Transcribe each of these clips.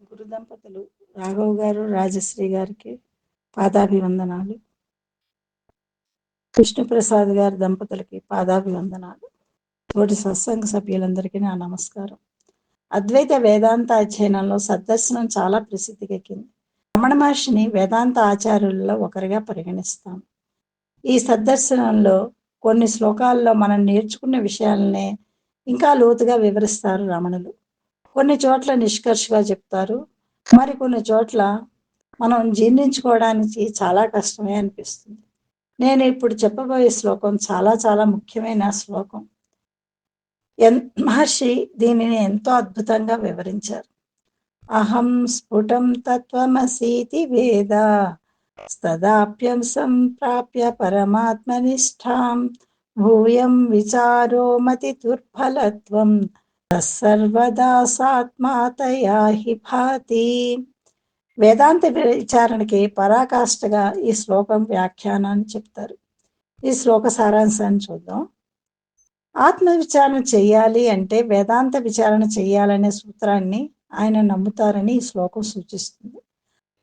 గురు దంపతులు రాఘవ్ గారు రాజశ్రీ గారికి పాదాభివందనాలు. విష్ణుప్రసాద్ గారి దంపతులకి పాదాభివందనాలు. తోటి సత్సంగ సభ్యులందరికీ నా నమస్కారం. అద్వైత వేదాంత అధ్యయనంలో సద్దర్శనం చాలా ప్రసిద్ధికెక్కింది. రమణ మహర్షిని వేదాంత ఆచార్యులలో ఒకరిగా పరిగణిస్తాం. ఈ సద్దర్శనంలో కొన్ని శ్లోకాల్లో మనం నేర్చుకున్న విషయాలనే ఇంకా లోతుగా వివరిస్తారు రమణులు. కొన్ని చోట్ల నిష్కర్షగా చెప్తారు. మరి కొన్ని చోట్ల మనం జీర్ణించుకోవడానికి చాలా కష్టమే అనిపిస్తుంది. నేను ఇప్పుడు చెప్పబోయే శ్లోకం చాలా చాలా ముఖ్యమైన శ్లోకం. ఎన్ మహర్షి దీనిని ఎంతో అద్భుతంగా వివరించారు. అహం స్ఫుటం తత్వమసీతి వేద సదాప్యం సంప్రాప్య పరమాత్మనిష్టాం భూయం విచారో మతి దుర్ఫలత్వం సర్వదా సాత్మాతయా హి భాతి. వేదాంత విచారణకి పరాకాష్ఠగా ఈ శ్లోకం వ్యాఖ్యానాన్ని చెప్తారు. ఈ శ్లోక సారాంశాన్ని చూద్దాం. ఆత్మ విచారణ చేయాలి అంటే వేదాంత విచారణ చేయాలనే సూత్రాన్ని ఆయన నమ్ముతారని ఈ శ్లోకం సూచిస్తుంది.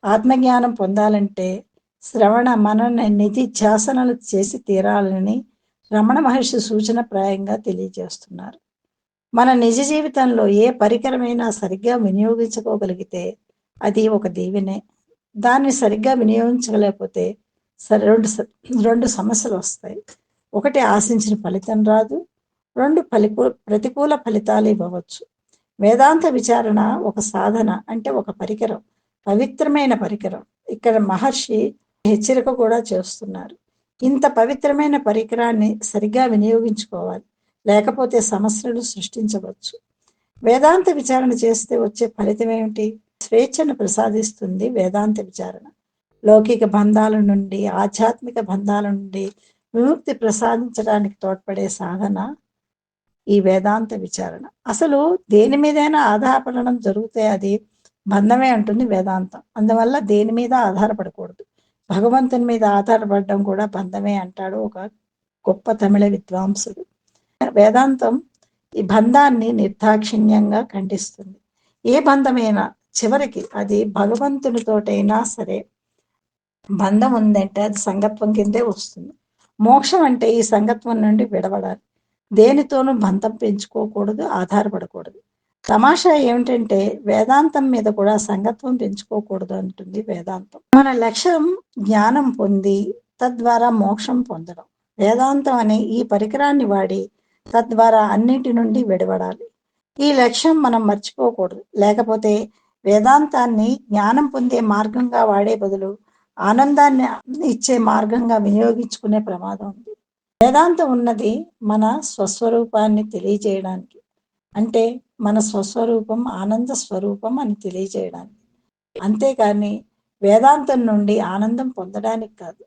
ఆత్మజ్ఞానం పొందాలంటే శ్రవణ మనన నిధి ధ్యాసనలు చేసి తీరాలని రమణ మహర్షి సూచన ప్రాయంగా తెలియజేస్తున్నారు. మన నిజ జీవితంలో ఏ పరికరమైనా సరిగ్గా వినియోగించుకోగలిగితే అది ఒక దీవెనే. దాన్ని సరిగ్గా వినియోగించలేకపోతే రెండు రెండు సమస్యలు వస్తాయి. ఒకటి ఆశించిన ఫలితం రాదు. రెండు ఫలికూ ప్రతికూల ఫలితాలు ఇవ్వవచ్చు. వేదాంత విచారణ ఒక సాధన అంటే ఒక పరికరం పవిత్రమైన పరికరం. ఇక్కడ మహర్షి హెచ్చరిక కూడా చేస్తున్నారు. ఇంత పవిత్రమైన పరికరాన్ని సరిగ్గా వినియోగించుకోవాలి. లేకపోతే సమస్యలు సృష్టించవచ్చు. వేదాంత విచారణ చేస్తే వచ్చే ఫలితం ఏమిటి? స్వేచ్ఛను ప్రసాదిస్తుంది వేదాంత విచారణ. లౌకిక బంధాల నుండి ఆధ్యాత్మిక బంధాల నుండి విముక్తి ప్రసాదించడానికి తోడ్పడే సాధన ఈ వేదాంత విచారణ. అసలు దేని మీదైనా ఆధారపడడం జరిగితే అది బంధమే అంటుంది వేదాంతం. అందువల్ల దేని మీద ఆధారపడకూడదు. భగవంతుని మీద ఆధారపడడం కూడా బంధమే అంటాడు ఒక గొప్ప తమిళ విద్వాంసుడు. వేదాంతం ఈ బంధాన్ని నిర్దాక్షిణ్యంగా ఖండిస్తుంది. ఏ బంధమైనా చివరికి అది భగవంతునితోటైనా సరే బంధం ఉందంటే అది సంగత్వం కిందే వస్తుంది. మోక్షం అంటే ఈ సంగత్వం నుండి విడవడాలి. దేనితోనూ బంధం పెంచుకోకూడదు ఆధారపడకూడదు. తమాషా ఏమిటంటే వేదాంతం మీద కూడా సంగత్వం పెంచుకోకూడదు అంటుంది వేదాంతం. మన లక్ష్యం జ్ఞానం పొంది తద్వారా మోక్షం పొందడం. వేదాంతం అనే ఈ పరికరాన్ని వాడి తద్వారా అన్నిటి నుండి విడబడాలి ఈ లక్ష్యం మనం మర్చిపోకూడదు. లేకపోతే వేదాంతాన్ని జ్ఞానం పొందే మార్గంగా వాడే బదులు ఆనందాన్ని ఇచ్చే మార్గంగా వినియోగించుకునే ప్రమాదం ఉంది. వేదాంతం ఉన్నది మన స్వస్వరూపాన్ని తెలియజేయడానికి. అంటే మన స్వస్వరూపం ఆనంద స్వరూపం అని తెలియజేయడానికి. అంతేకాని వేదాంతం నుండి ఆనందం పొందడానికి కాదు.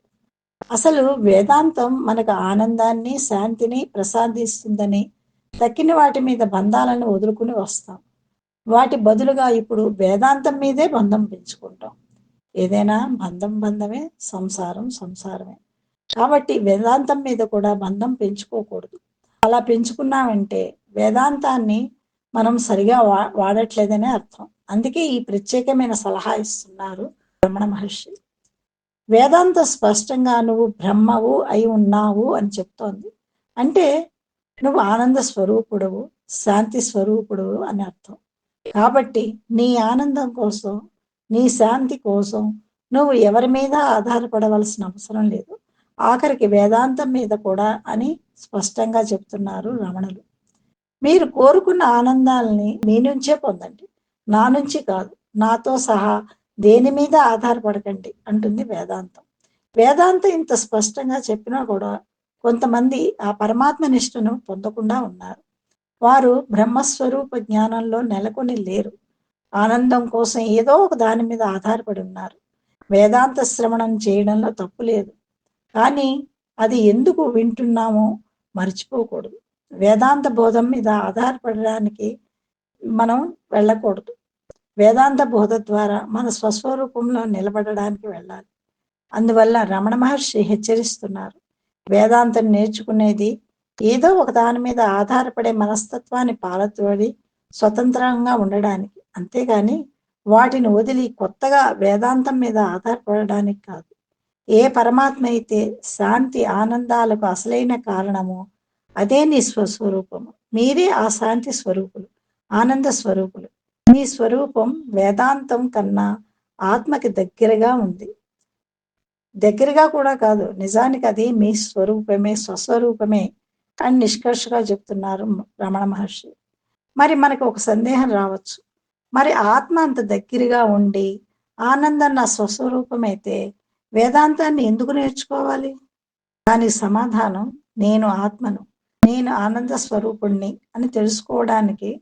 అసలు వేదాంతం మనకు ఆనందాన్ని శాంతిని ప్రసాదిస్తుందని తక్కిన వాటి మీద బంధాలను వదులుకుని వస్తాం. వాటి బదులుగా ఇప్పుడు వేదాంతం మీదే బంధం పెంచుకుంటాం. ఏదైనా బంధం బంధమే సంసారం సంసారమే. కాబట్టి వేదాంతం మీద కూడా బంధం పెంచుకోకూడదు. అలా పెంచుకున్నామంటే వేదాంతాన్ని మనం సరిగా వా వాడట్లేదనే అర్థం. అందుకే ఈ ప్రత్యేకమైన సలహా ఇస్తున్నారు రమణ మహర్షి. వేదాంత స్పష్టంగా నువ్వు బ్రహ్మవు అయి ఉన్నావు అని చెప్తోంది. అంటే నువ్వు ఆనంద స్వరూపుడవు శాంతి స్వరూపుడు అని అర్థం. కాబట్టి నీ ఆనందం కోసం నీ శాంతి కోసం నువ్వు ఎవరి మీద ఆధారపడవలసిన అవసరం లేదు. ఆఖరికి వేదాంతం మీద కూడా అని స్పష్టంగా చెప్తున్నారు రమణులు. మీరు కోరుకున్న ఆనందాలని మీ నుంచే పొందండి. నా నుంచి కాదు నాతో సహా దేని మీద ఆధారపడకండి అంటుంది వేదాంతం. వేదాంతం ఇంత స్పష్టంగా చెప్పినా కూడా కొంతమంది ఆ పరమాత్మ నిష్ఠను పొందకుండా ఉన్నారు. వారు బ్రహ్మస్వరూప జ్ఞానంలో నెలకొని లేరు. ఆనందం కోసం ఏదో ఒక దాని మీద ఆధారపడి ఉన్నారు. వేదాంత శ్రవణం చేయడంలో తప్పు లేదు. కానీ అది ఎందుకు వింటున్నామో మర్చిపోకూడదు. వేదాంత బోధం మీద ఆధారపడడానికి మనం వెళ్ళకూడదు. వేదాంత బోధ ద్వారా మన స్వస్వరూపంలో నిలబడడానికి వెళ్ళాలి. అందువల్ల రమణ మహర్షి హెచ్చరిస్తున్నారు. వేదాంతం నేర్చుకునేది ఏదో ఒక దాని మీద ఆధారపడే మనస్తత్వాన్ని పాలతోడి స్వతంత్రంగా ఉండడానికి. అంతేగాని వాటిని వదిలి కొత్తగా వేదాంతం మీద ఆధారపడడానికి కాదు. ఏ పరమాత్మ అయితే శాంతి ఆనందాలకు అసలైన కారణమో అదే నీ స్వస్వరూపము. మీరే ఆ శాంతి స్వరూపులు ఆనంద స్వరూపులు. మీ స్వరూపం వేదాంతం కన్నా ఆత్మకి దగ్గరగా ఉంది. దగ్గరగా కూడా కాదు నిజానికి అది మీ స్వరూపమే స్వస్వరూపమే అని నిష్కర్షగా చెప్తున్నారు రమణ మహర్షి. మరి మనకు ఒక సందేహం రావచ్చు. మరి ఆత్మ అంత దగ్గరగా ఉండి ఆనందం నా స్వస్వరూపమైతే వేదాంతాన్ని ఎందుకు నేర్చుకోవాలి? దానికి సమాధానం నేను ఆత్మను నేను ఆనంద స్వరూపుణ్ణి అని తెలుసుకోవడానికి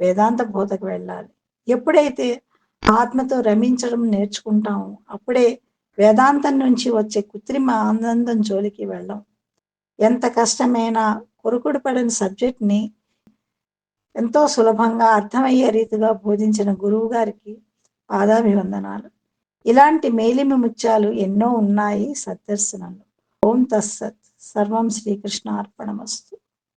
వేదాంత బోధకు వెళ్ళాలి. ఎప్పుడైతే ఆత్మతో రమించడం నేర్చుకుంటామో అప్పుడే వేదాంతం నుంచి వచ్చే కృత్రిమ ఆనందం జోలికి వెళ్ళం. ఎంత కష్టమైనా కొరుకుడు పడిన సబ్జెక్ట్ని ఎంతో సులభంగా అర్థమయ్యే రీతిగా బోధించిన గురువు గారికి పాదాభివందనాలు. ఇలాంటి మేలిమి ముత్యాలు ఎన్నో ఉన్నాయి సద్దర్శనంలో. ఓం తస్సత్. సర్వం శ్రీకృష్ణ అర్పణమస్తు